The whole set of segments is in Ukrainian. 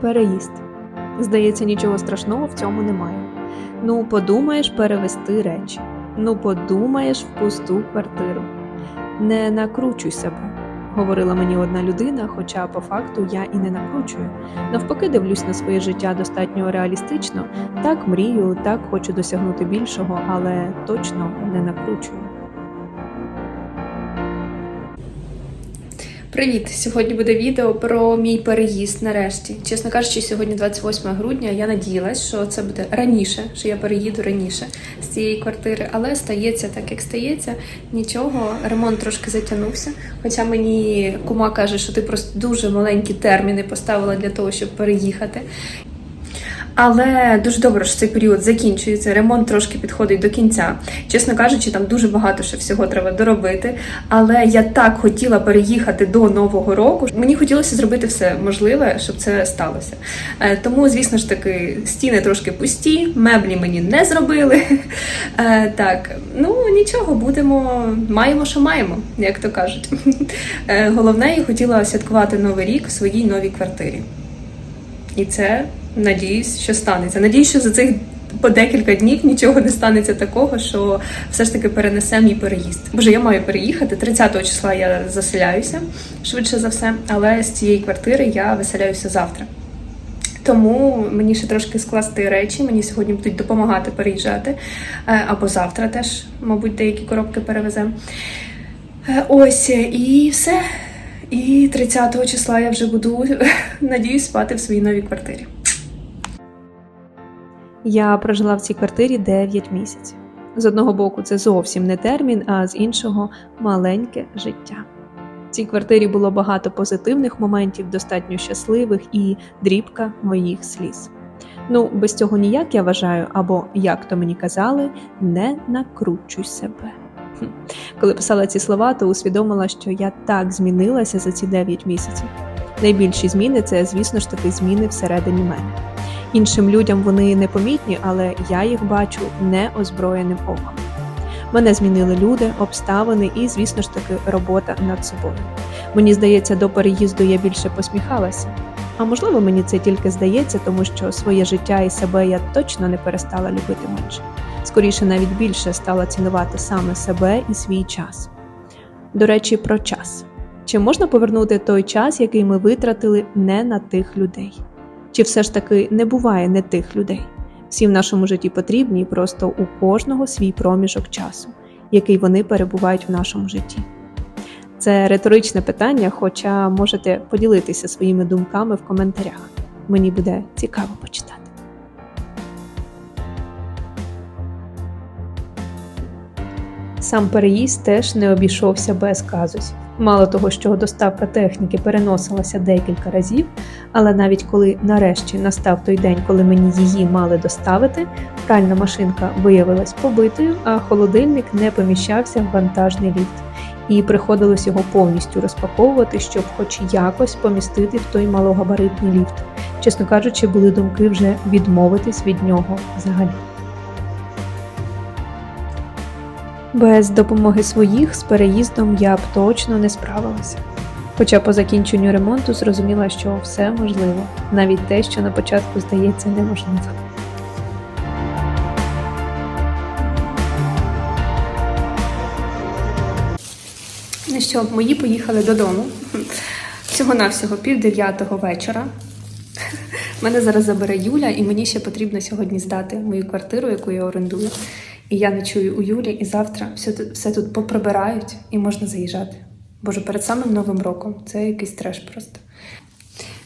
Переїзд. Здається, нічого страшного в цьому немає. Ну, подумаєш перевести речі. Ну, подумаєш в пусту квартиру. Не накручуй себе, говорила мені одна людина, хоча по факту я і не накручую. Навпаки, дивлюсь на своє життя достатньо реалістично. Так мрію, так хочу досягнути більшого, але точно не накручую. Привіт! Сьогодні буде відео про мій переїзд нарешті. Чесно кажучи, сьогодні 28 грудня. Я надіялась, що це буде раніше, що я переїду раніше з цієї квартири, але стається так, як стається. Нічого, ремонт трошки затягнувся. Хоча мені кума каже, що ти просто дуже маленькі терміни поставила для того, щоб переїхати. Але дуже добре, що цей період закінчується. Ремонт трошки підходить до кінця. Чесно кажучи, там дуже багато ще всього треба доробити. Але я так хотіла переїхати до нового року. Мені хотілося зробити все можливе, щоб це сталося. Е, Тому, звісно ж таки, стіни трошки пусті, меблі мені не зробили. Е, Так, ну нічого, будемо, маємо, що маємо, як то кажуть. Е, Головне, я хотіла святкувати новий рік в своїй новій квартирі. І це надіюсь, що станеться. Надіюсь, що за цих по декілька днів нічого не станеться такого, що все ж таки перенесе мій переїзд. Боже, я маю переїхати. 30 числа я заселяюся швидше за все, але з цієї квартири я виселяюся завтра. Тому мені ще трошки скласти речі. Мені сьогодні будуть допомагати переїжджати. Е, Або завтра теж, мабуть, деякі коробки перевеземо. Е, Ось і все. І 30 числа я вже буду, надіюсь, спати в своїй новій квартирі. Я прожила в цій квартирі 9 місяців. З одного боку, це зовсім не термін, а з іншого маленьке життя. В цій квартирі було багато позитивних моментів, достатньо щасливих і дрібка моїх сліз. Ну, без цього ніяк я вважаю, або як то мені казали, не накручуй себе. Коли писала ці слова, то усвідомила, що я так змінилася за ці 9 місяців. Найбільші зміни це, звісно ж таки, зміни всередині мене. Іншим людям вони непомітні, але я їх бачу неозброєним оком. Мене змінили люди, обставини і, звісно ж таки, робота над собою. Мені здається, до переїзду я більше посміхалася. А можливо, мені це тільки здається, тому що своє життя і себе я точно не перестала любити менше. Скоріше, навіть більше стала цінувати саме себе і свій час. До речі, про час. Чи можна повернути той час, який ми витратили не на тих людей? Чи все ж таки не буває не тих людей? Всі в нашому житті потрібні, просто у кожного свій проміжок часу, який вони перебувають в нашому житті. Це риторичне питання, хоча можете поділитися своїми думками в коментарях. Мені буде цікаво почитати. Сам переїзд теж не обійшовся без казусів. Мало того, що доставка техніки переносилася декілька разів, але навіть коли нарешті настав той день, коли мені її мали доставити, пральна машинка виявилась побитою, а холодильник не поміщався в вантажний ліфт, і приходилось його повністю розпаковувати, щоб хоч якось помістити в той малогабаритний ліфт. Чесно кажучи, були думки вже відмовитись від нього взагалі. Без допомоги своїх з переїздом я б точно не справилася. Хоча по закінченню ремонту зрозуміла, що все можливо, навіть те, що на початку здається неможливо. Ну що, мої поїхали додому. Всього-навсього пів дев'ятого вечора. Мене зараз забере Юля, і мені ще потрібно сьогодні здати мою квартиру, яку я орендую. І я ночую у Юлі, і завтра все тут, все тут поприбирають і можна заїжджати. Боже, перед самим Новим роком це якийсь треш просто.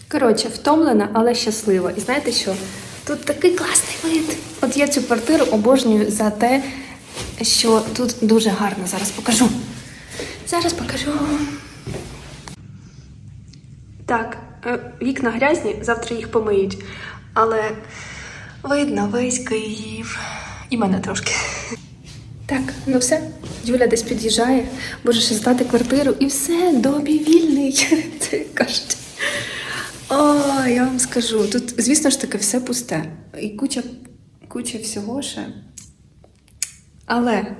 Коротше, втомлена, але щаслива. І знаєте що? Тут такий класний вид. От я цю квартиру обожнюю за те, що тут дуже гарно. Зараз покажу. Зараз покажу. Так, е, вікна грязні, завтра їх помиють. Але видно весь Київ. І мене трошки. Так, ну все. Юля десь під'їжджає, боже ще здати квартиру і все, добі вільний. Це кажуть. О, я вам скажу. Тут, звісно ж таки, все пусте. І куча, куча всього ще. Але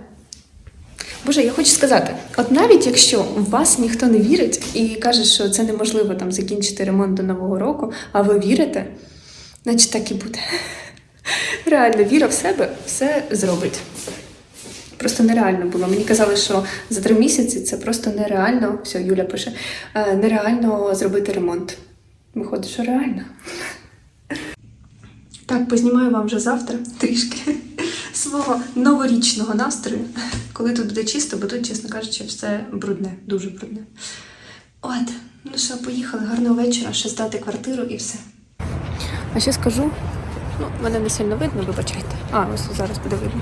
Боже, я хочу сказати, от навіть якщо в вас ніхто не вірить і каже, що це неможливо там закінчити ремонт до Нового року, а ви вірите, значить так і буде. Реально, віра в себе все зробить. Просто нереально було. Мені казали, що за три місяці це просто нереально. Все, Юля пише, «е, нереально зробити ремонт. Виходить, що реально. Так, познімаю вам вже завтра трішки свого новорічного настрою, коли тут буде чисто, бо тут, чесно кажучи, все брудне, дуже брудне. От, ну що, поїхали, гарного вечора, ще здати квартиру і все. А ще скажу, ну, мене не сильно видно, вибачайте. А, ось зараз буде видно.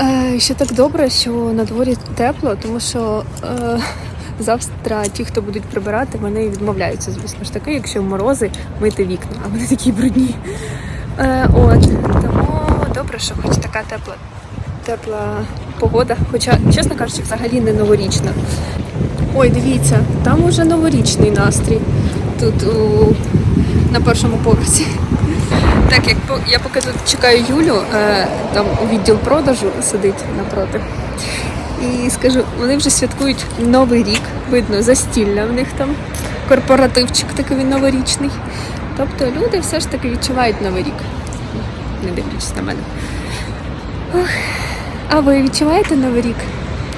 Е, ще так добре, що на дворі тепло, тому що е, завтра ті, хто будуть прибирати, вони відмовляються, звісно ж таки, якщо морози мити вікна, а вони такі брудні. Е, от, тому добре, що хоч така тепла, тепла погода. Хоча, чесно кажучи, взагалі не новорічна. Ой, дивіться, там уже новорічний настрій. Тут у, на першому поверсі. Так як по- я поки тут чекаю Юлю, е, там у відділ продажу сидить напроти. І скажу, вони вже святкують Новий рік, видно, застілля в них там, корпоративчик такий новорічний. Тобто люди все ж таки відчувають Новий рік, не дивлячись на мене. Ох, а ви відчуваєте Новий рік?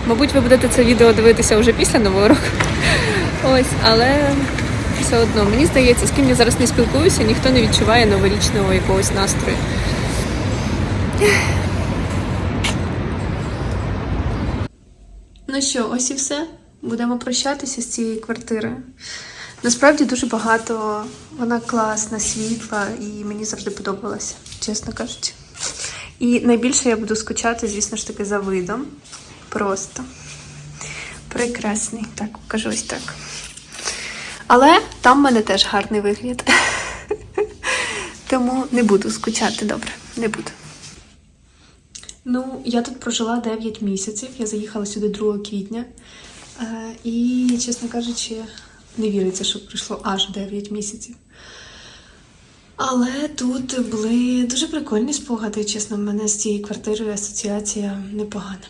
Мабуть, ви будете це відео дивитися вже після Нового року. Ось, але все одно, мені здається, з ким я зараз не спілкуюся, ніхто не відчуває новорічного якогось настрою. Ну що, ось і все. Будемо прощатися з цією квартирою. Насправді дуже багато. Вона класна, світла, і мені завжди подобалася, чесно кажучи. І найбільше я буду скучати, звісно ж таки, за видом. Просто прекрасний. Так, покажу ось так. Але там в мене теж гарний вигляд. Тому не буду скучати добре, не буду. Ну, я тут прожила 9 місяців. Я заїхала сюди 2 квітня. Е, і, чесно кажучи, не віриться, що пройшло аж 9 місяців. Але тут були дуже прикольні спогади, чесно, в мене з цією квартирою асоціація непогана.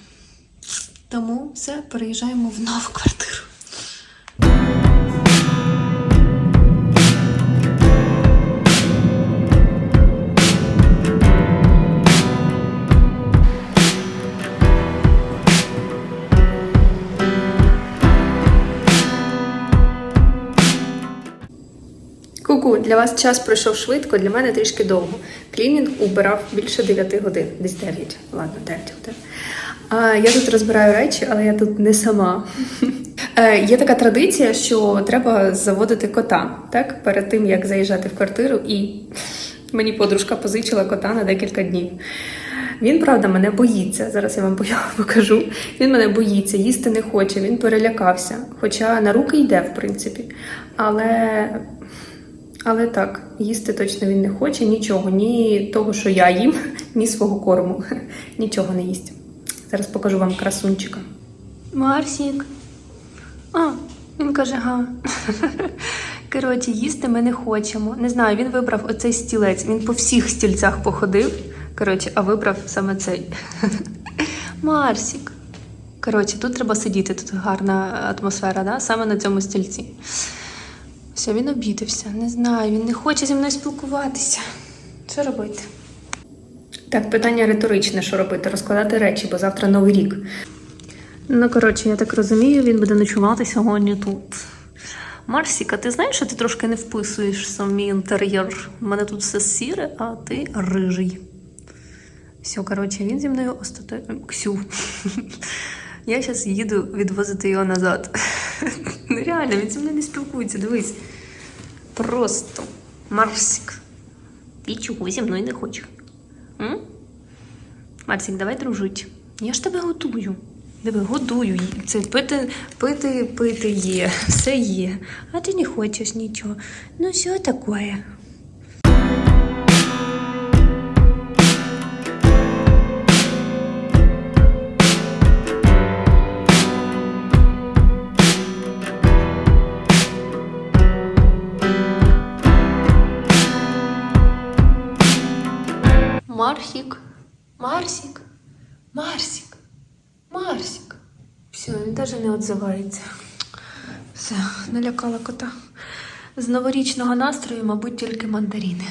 Тому все, переїжджаємо в нову квартиру. Для вас час пройшов швидко, для мене трішки довго. Клінінг убирав більше 9 годин, десь 9. Ладно, 9 годин. А, я тут розбираю речі, але я тут не сама. Е, Є така традиція, що треба заводити кота так, перед тим, як заїжджати в квартиру, і мені подружка позичила кота на декілька днів. Він, правда, мене боїться. Зараз я вам покажу. Він мене боїться, їсти не хоче, він перелякався. Хоча на руки йде, в принципі. Але але так, їсти точно він не хоче нічого, ні того, що я їм, ні свого корму. Нічого не їсть. Зараз покажу вам красунчика. Марсік. А, він каже, га. Коротше, їсти ми не хочемо. Не знаю, він вибрав оцей стілець. Він по всіх стільцях походив. Коротше, а вибрав саме цей. Марсік. Коротше, тут треба сидіти, тут гарна атмосфера, да? саме на цьому стільці. Все, він обідався. Не знаю, він не хоче зі мною спілкуватися. Що робити? Так, питання риторичне, що робити? Розкладати речі, бо завтра новий рік. Ну, коротше, я так розумію, він буде ночувати сьогодні тут. Марсіка, ти знаєш, що ти трошки не вписуєшся в мій інтер'єр? У мене тут все сіре, а ти рижий. Все, коротше, він зі мною остаточно. Ксю. Я зараз їду відвозити його назад. Нереально, він зі мною не спілкується, дивись. Просто Марсик. Ти чого зі мною не хочеш? М? Марсик, давай дружить. Я ж тебе готую. Диви, годую. Це пити, пити, пити є. Все є. А ти не хочеш нічого. Ну, що таке? Марсик, Марсик, Марсик, Марсик. Все, він навіть не відзивається. Все, налякала кота. З новорічного настрою, мабуть, тільки мандаріни.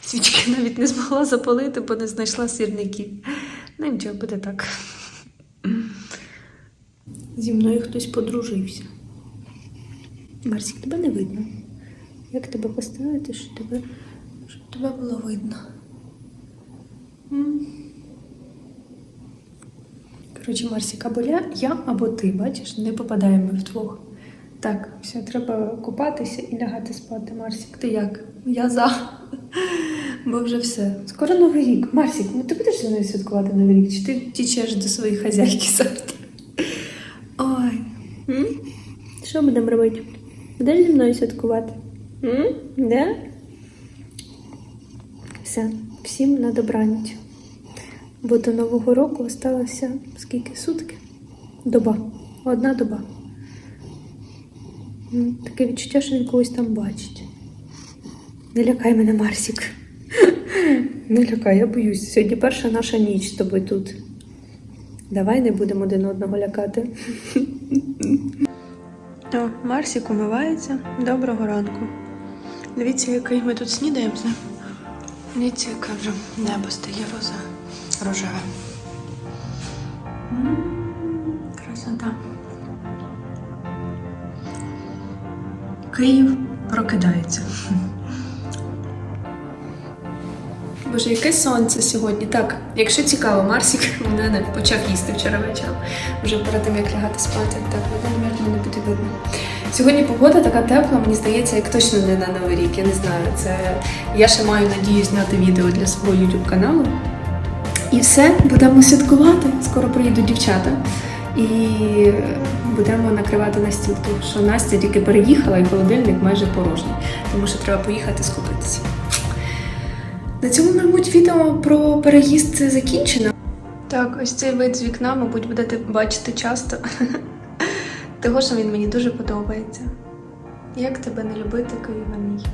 Свічки навіть не змогла запалити, бо не знайшла сірників. Ну, нічого, буде так. Зі мною хтось подружився. Марсік, тебе не видно. Як тебе поставити, щоб тебе, щоб тебе було видно? Коротше, Марсік, або я, або ти, бачиш, не попадаємо вдвох. Так, все, треба купатися і лягати спати. Марсік, ти як? Я за. Бо вже все. Скоро новий рік. Марсік, ну ти будеш зі мною святкувати новий рік? Чи ти тічеш до своєї хазяйки завтра? Ой. Що будемо робити? Будеш зі мною святкувати? М? Де? Все, всім на добраніч. Бо до Нового року осталося скільки сутки? Доба. Одна доба. Таке відчуття, що він когось там бачить. Не лякай мене, Марсік. Не лякай, я боюсь. Сьогодні перша наша ніч з тобою тут. Давай не будемо один одного лякати. О, Марсік умивається. Доброго ранку. Дивіться, який ми тут снідаємо. Дивіться, яке небо стає роза. рожеве. Красота. Київ прокидається. Боже, яке сонце сьогодні. Так, якщо цікаво, Марсік у мене почав їсти вчора вечором, вже перед тим як лягати спати. Так, напевно, не буде видно. Сьогодні погода така тепла, мені здається, як точно не на Новий рік. Я не знаю. Це я ще маю надію зняти відео для свого YouTube каналу. І все, будемо святкувати. Скоро приїдуть дівчата. І будемо накривати на стіл, тому що Настя тільки переїхала і холодильник майже порожній, тому що треба поїхати скупитися. На цьому, мабуть, відео про переїзд закінчено. Так, ось цей вид з вікна, мабуть, будете бачити часто. Того, що він мені дуже подобається. Як тебе не любити, Києва мій?